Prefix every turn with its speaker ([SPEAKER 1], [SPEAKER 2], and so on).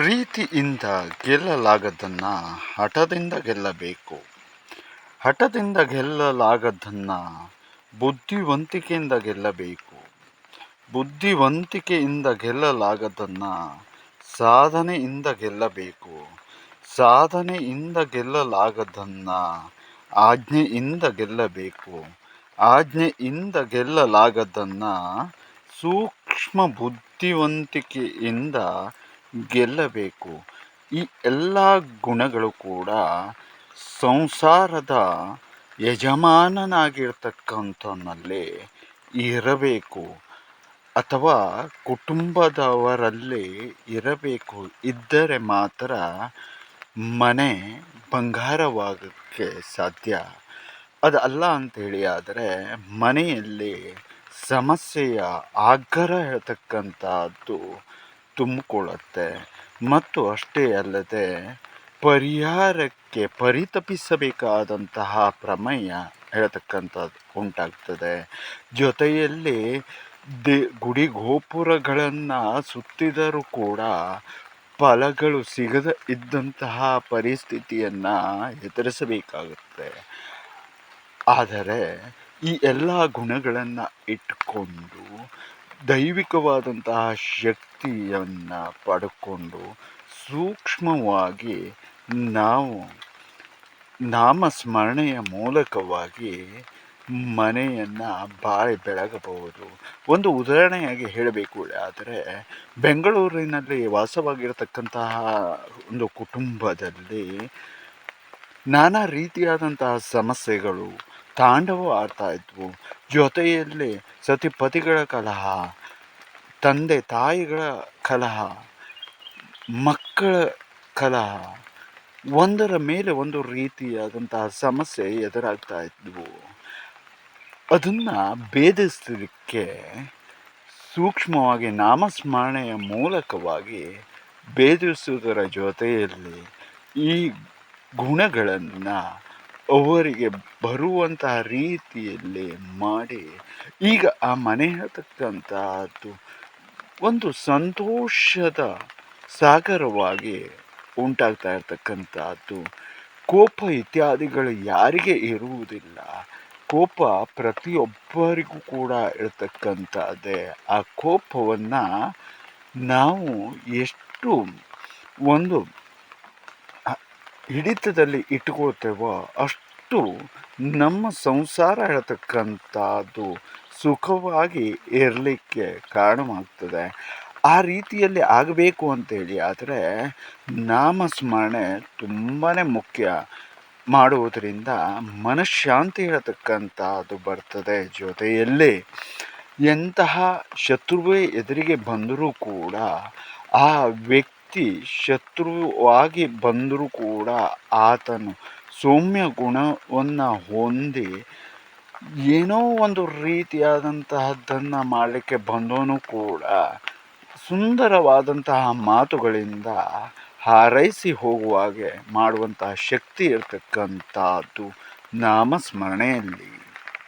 [SPEAKER 1] ಪ್ರೀತಿಯಿಂದ ಗೆಲ್ಲಲಾಗದ್ದನ್ನು ಹಠದಿಂದ ಗೆಲ್ಲಬೇಕು. ಹಠದಿಂದ ಗೆಲ್ಲಲಾಗದ್ದನ್ನು ಬುದ್ಧಿವಂತಿಕೆಯಿಂದ ಗೆಲ್ಲಬೇಕು. ಬುದ್ಧಿವಂತಿಕೆಯಿಂದ ಗೆಲ್ಲಲಾಗದ್ದನ್ನು ಸಾಧನೆಯಿಂದ ಗೆಲ್ಲಬೇಕು. ಸಾಧನೆಯಿಂದ ಗೆಲ್ಲಲಾಗದ್ದನ್ನು ಆಜ್ಞೆಯಿಂದ ಗೆಲ್ಲಬೇಕು. ಆಜ್ಞೆಯಿಂದ ಗೆಲ್ಲಲಾಗದ್ದನ್ನು ಸೂಕ್ಷ್ಮ ಬುದ್ಧಿವಂತಿಕೆಯಿಂದ ಗೆಲ್ಲಬೇಕು. ಈ ಎಲ್ಲ ಗುಣಗಳು ಕೂಡ ಸಂಸಾರದ ಯಜಮಾನನಾಗಿರ್ತಕ್ಕಂಥವನಲ್ಲಿ ಇರಬೇಕು. ಅಥವಾ ಕುಟುಂಬದವರಲ್ಲಿ ಇರಬೇಕು. ಇದ್ದರೆ ಮಾತ್ರ ಮನೆ ಬಂಗಾರವಾಗಕ್ಕೆ ಸಾಧ್ಯ. ಅದು ಅಲ್ಲ ಅಂಥೇಳಿ ಆದರೆ ಮನೆಯಲ್ಲಿ ಸಮಸ್ಯೆಯ ಆಗ್ರಹ ಹೇಳ್ತಕ್ಕಂಥದ್ದು ತುಂಬಿಕೊಳ್ಳುತ್ತೆ. ಮತ್ತು ಅಷ್ಟೇ ಅಲ್ಲದೆ ಪರಿಹಾರಕ್ಕೆ ಪರಿತಪಿಸಬೇಕಾದಂತಹ ಪ್ರಮೇಯ ಹೇಳತಕ್ಕಂಥದ್ದು ಉಂಟಾಗ್ತದೆ. ಜೊತೆಯಲ್ಲಿ ದಿ ಗುಡಿ ಗೋಪುರಗಳನ್ನು ಸುತ್ತಿದರೂ ಕೂಡ ಫಲಗಳು ಸಿಗದ ಇದ್ದಂತಹ ಪರಿಸ್ಥಿತಿಯನ್ನು ಎದುರಿಸಬೇಕಾಗುತ್ತೆ. ಆದರೆ ಈ ಎಲ್ಲ ಗುಣಗಳನ್ನು ಇಟ್ಕೊಂಡು ದೈವಿಕವಾದಂತಹ ಶಕ್ತಿಯನ್ನು ಪಡ್ಕೊಂಡು ಸೂಕ್ಷ್ಮವಾಗಿ ನಾವು ನಾಮಸ್ಮರಣೆಯ ಮೂಲಕವಾಗಿ ಮನೆಯನ್ನು ಬಾಳಿ ಬೆಳಗಬಹುದು. ಒಂದು ಉದಾಹರಣೆಯಾಗಿ ಹೇಳಬೇಕು ಆದರೆ ಬೆಂಗಳೂರಿನಲ್ಲಿ ವಾಸವಾಗಿರತಕ್ಕಂತಹ ಒಂದು ಕುಟುಂಬದಲ್ಲಿ ನಾನಾ ರೀತಿಯಾದಂತಹ ಸಮಸ್ಯೆಗಳು ತಾಂಡವ ಆಡ್ತಾ ಇದ್ವು. ಜೊತೆಯಲ್ಲಿ ಸತಿಪತಿಗಳ ಕಲಹ, ತಂದೆ ತಾಯಿಗಳ ಕಲಹ, ಮಕ್ಕಳ ಕಲಹ, ಒಂದರ ಮೇಲೆ ಒಂದು ರೀತಿಯಾದಂತಹ ಸಮಸ್ಯೆ ಎದುರಾಗ್ತಾ ಇದ್ವು. ಅದನ್ನು ಭೇದಿಸಲಿಕ್ಕೆ ಸೂಕ್ಷ್ಮವಾಗಿ ನಾಮಸ್ಮರಣೆಯ ಮೂಲಕವಾಗಿ ಭೇದಿಸುವುದರ ಜೊತೆಯಲ್ಲಿ ಈ ಗುಣಗಳನ್ನು ಅವರಿಗೆ ಬರುವಂತಹ ರೀತಿಯಲ್ಲಿ ಮಾಡಿ, ಈಗ ಆ ಮನೆ ಹತ್ತಕ್ಕಂತಹದ್ದು ಒಂದು ಸಂತೋಷದ ಸಾಗರವಾಗಿ ಉಂಟಾಗ್ತಾ ಇರ್ತಕ್ಕಂಥದ್ದು ಕೋಪ ಇತ್ಯಾದಿಗಳು ಯಾರಿಗೆ ಇರುವುದಿಲ್ಲ. ಕೋಪ ಪ್ರತಿಯೊಬ್ಬರಿಗೂ ಕೂಡ ಇರತಕ್ಕಂಥದ್ದೇ. ಆ ಕೋಪವನ್ನು ನಾವು ಎಷ್ಟು ಒಂದು ಹಿಡಿತದಲ್ಲಿ ಇಟ್ಟುಕೊಳ್ತೇವೋ ಅಷ್ಟು ನಮ್ಮ ಸಂಸಾರ ಹೇಳ್ತಕ್ಕಂಥದ್ದು ಸುಖವಾಗಿ ಇರಲಿಕ್ಕೆ ಕಾರಣವಾಗ್ತದೆ. ಆ ರೀತಿಯಲ್ಲಿ ಆಗಬೇಕು ಅಂತೇಳಿ ಆದರೆ ನಾಮಸ್ಮರಣೆ ತುಂಬಾ ಮುಖ್ಯ. ಮಾಡುವುದರಿಂದ ಮನಃಶಾಂತಿ ಹೇಳ್ತಕ್ಕಂಥದ್ದು ಬರ್ತದೆ ಜೊತೆಯಲ್ಲಿ ಎಂತಹ ಶತ್ರುವೇ ಎದುರಿಗೆ ಬಂದರೂ ಕೂಡ ಆ ವ್ಯಕ್ತಿ ಶತ್ರುವಾಗಿ ಬಂದರೂ ಕೂಡ ಆತನು ಸೌಮ್ಯ ಗುಣವನ್ನು ಹೊಂದಿ ಏನೋ ಒಂದು ರೀತಿಯಾದಂತಹದ್ದನ್ನು ಮಾಡಲಿಕ್ಕೆ ಬಂದವನು ಕೂಡ ಸುಂದರವಾದಂತಹ ಮಾತುಗಳಿಂದ ಹಾರೈಸಿ ಹೋಗುವಾಗೆ ಮಾಡುವಂತಹ ಶಕ್ತಿ ಇರತಕ್ಕಂಥದ್ದು ನಾಮಸ್ಮರಣೆಯಲ್ಲಿ.